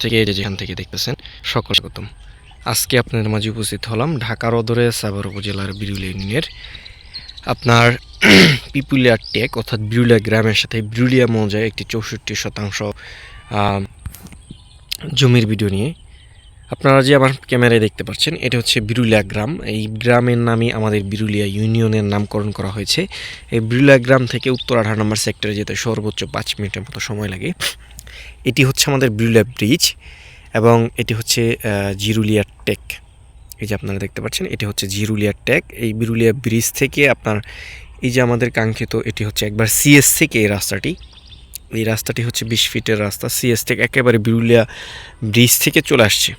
থেকে যে যেখান থেকে দেখতেছেন, সকল স্বাগতম। আজকে আপনাদের মাঝে উপস্থিত হলাম ঢাকার অদরে সাভার উপজেলার বিরুলিয়া ইউনিয়নের। আপনার পিপুলিয়া টেক, অর্থাৎ বিরুলিয়া গ্রামের সাথে বিরুলিয়া মৌজায় একটি চৌষট্টি শতাংশ জমির ভিডিও নিয়ে। আপনারা যে আমার ক্যামেরায় দেখতে পাচ্ছেন, এটা হচ্ছে বিরুলিয়া গ্রাম। এই গ্রামের নামই আমাদের বিরুলিয়া ইউনিয়নের নামকরণ করা হয়েছে। এই বিরুলিয়া গ্রাম থেকে উত্তর আঠারো নম্বর সেক্টরে যেতে সর্বোচ্চ পাঁচ মিনিটের মতো সময় লাগে। এটি হচ্ছে আমাদের বিরুলিয়া ব্রিজ এবং এটি হচ্ছে জিরুলিয়া টেক। এই যে আপনারা দেখতে পাচ্ছেন, এটি হচ্ছে জিরুলিয়া টেক। এই বিরুলিয়া ব্রিজ থেকে আপনার, এই যে আমাদের কাঙ্ক্ষিত, এটি হচ্ছে একবার সিএস থেকে এই রাস্তাটি। এই রাস্তাটি হচ্ছে বিশ ফিটের রাস্তা। সিএস থেকে একেবারে বিরুলিয়া ব্রিজ থেকে চলে আসছে।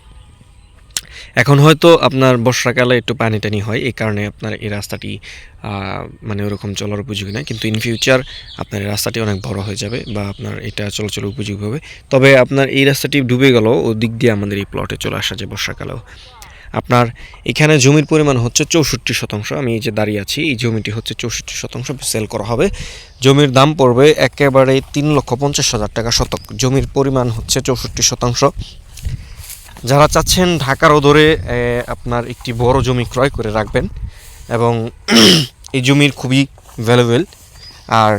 এখন হয়তো আপনার বর্ষাকালে একটু পানি টানি হয়, এই কারণে আপনার এই রাস্তাটি মানে ওরকম চলার উপযোগী না কিন্তু ইন ফিউচার আপনার রাস্তাটি অনেক বড় হয়ে যাবে বা আপনার এটা চলাচল উপযোগী হবে। তবে আপনার এই রাস্তাটি ডুবে গেল ও দিক দিয়ে আমাদের এই প্লটে চলে আসা যায় বর্ষাকালেও। আপনার এখানে জমির পরিমাণ হচ্ছে চৌষট্টি শতাংশ। আমি এই যে দাঁড়িয়ে আছি, এই জমিটি হচ্ছে চৌষট্টি শতাংশ সেল করা হবে। জমির দাম পড়বে একেবারে তিন লক্ষ পঞ্চাশ হাজার টাকা শতক। জমির পরিমাণ হচ্ছে চৌষট্টি শতাংশ। যারা চাচ্ছেন ঢাকার ওদরে আপনার একটি বড় জমি ক্রয় করে রাখবেন এবং এই জমির খুবই ভ্যালুয়েবল আর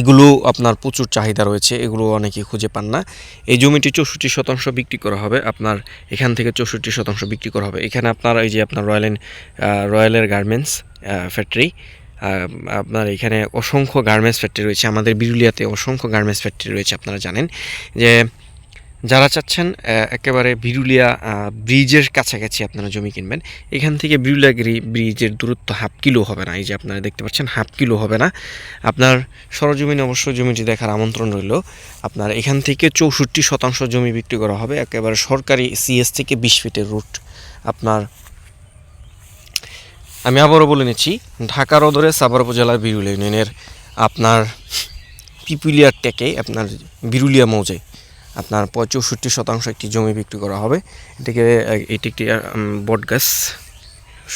এগুলো আপনার প্রচুর চাহিদা রয়েছে, এগুলো অনেকে খুঁজে পান না। এই জমিটি চৌষট্টি শতাংশ বিক্রি করা হবে, আপনার এখান থেকে চৌষট্টি শতাংশ বিক্রি করা হবে। এখানে আপনার এই যে আপনার রয়্যাল রয়্যালের গার্মেন্টস ফ্যাক্টরি আপনার এখানে অসংখ্য গার্মেন্টস ফ্যাক্টরি রয়েছে। আমাদের বিরুলিয়াতে অসংখ্য গার্মেন্টস ফ্যাক্টরি রয়েছে, আপনারা জানেন। যে যারা চাচ্ছেন একেবারে বিরুলিয়া ব্রিজের কাছাকাছি আপনারা জমি কিনবেন, এখান থেকে বিরুলিয়া ব্রিজের দূরত্ব হাফ কিলো হবে না। এই যে আপনারা দেখতে পাচ্ছেন, হাফ কিলো হবে না। আপনার সরজমিনে অবশ্য জমিটি দেখার আমন্ত্রণ রইল। আপনার এখান থেকে চৌষট্টি শতাংশ জমি বিক্রি করা হবে, একেবারে সরকারি সিএস থেকে বিশ ফিটের রুট আপনার, আমি আবারও বলে নিচ্ছি, ঢাকার অদরে সাভার উপজেলার বিরুলিয়া ইউনিয়নের আপনার পিপুলিয়ার টেকে, আপনার বিরুলিয়া মৌজায় আপনার পঁয়ষট্টি শতাংশ একটি জমি বিক্রি করা হবে। এটিকে, এটি একটি বট গাছ।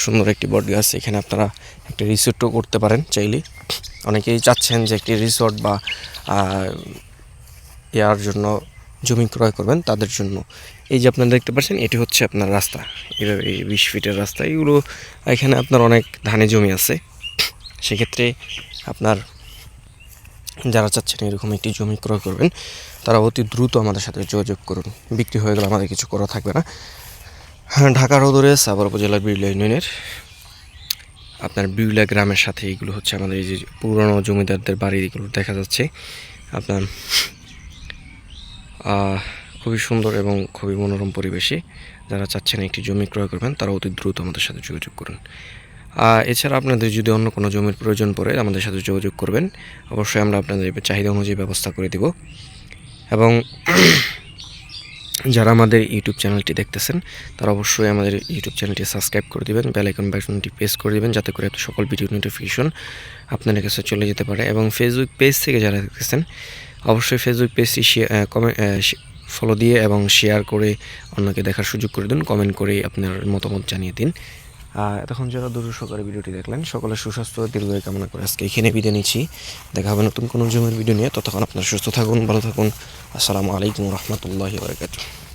সুন্দর একটি বট গাছ। এখানে আপনারা একটি রিসোর্টও করতে পারেন চাইলে। অনেকেই চাচ্ছেন যে একটি রিসোর্ট বা ইয়ার জন্য জমি ক্রয় করবেন তাদের জন্য। এই যে আপনারা দেখতে পাচ্ছেন, এটি হচ্ছে আপনার রাস্তা। এভাবে এই বিশ ফিটের রাস্তা। এগুলো, এখানে আপনার অনেক ধানে জমি আছে। সেক্ষেত্রে আপনার যারা চাচ্ছেন এরকম একটি জমি ক্রয় করবেন, তারা অতি দ্রুত আমাদের সাথে যোগাযোগ করুন। বিক্রি হয়ে গেলে আমাদের কিছু করা থাকবে না। হ্যাঁ ঢাকার অদূরে সাভার উপজেলার বিরলা ইউনিয়নের আপনার বিরলা গ্রামের সাথে এগুলো হচ্ছে আমাদের এই যে পুরনো জমিদারদের বাড়ি এগুলো দেখা যাচ্ছে। আপনার খুবই সুন্দর এবং খুবই মনোরম পরিবেশে যারা চাচ্ছেন একটি জমি ক্রয় করবেন, তারা অতি দ্রুত আমাদের সাথে যোগাযোগ করুন। এছাড়া আপনাদের যদি অন্য কোনো জমির প্রয়োজন পড়ে, আমাদের সাথে যোগাযোগ করবেন। অবশ্যই আমরা আপনাদের চাহিদা অনুযায়ী ব্যবস্থা করে দিব। এবং যারা আমাদের ইউটিউব চ্যানেলটি দেখতেছেন, তারা অবশ্যই আমাদের ইউটিউব চ্যানেলটি সাবস্ক্রাইব করে দিবেন, বেল আইকন বাটনটি প্রেস করে দিবেন, যাতে করে সকল ভিডিও নোটিফিকেশন আপনাদের কাছে চলে যেতে পারে। এবং ফেসবুক পেজ থেকে যারা দেখতেছেন, অবশ্যই ফেসবুক পেজটি কমেন্ট ফলো দিয়ে এবং শেয়ার করে অন্যকে দেখার সুযোগ করে দিন কমেন্ট করে আপনার মতামত জানিয়ে দিন। এতক্ষণ যারা দূর সকালে ভিডিওটি দেখলেন, সকলে সুস্বাস্থ্য, দীর্ঘায় কামনা করে আজকে এখানে বিদায় নিচ্ছি। দেখা হবে নতুন কোনো জমির ভিডিও নিয়ে। ততক্ষণ আপনারা সুস্থ থাকুন, ভালো থাকুন। আসসালামু আলাইকুম রহমতুল্লাহ বারকাতুহ।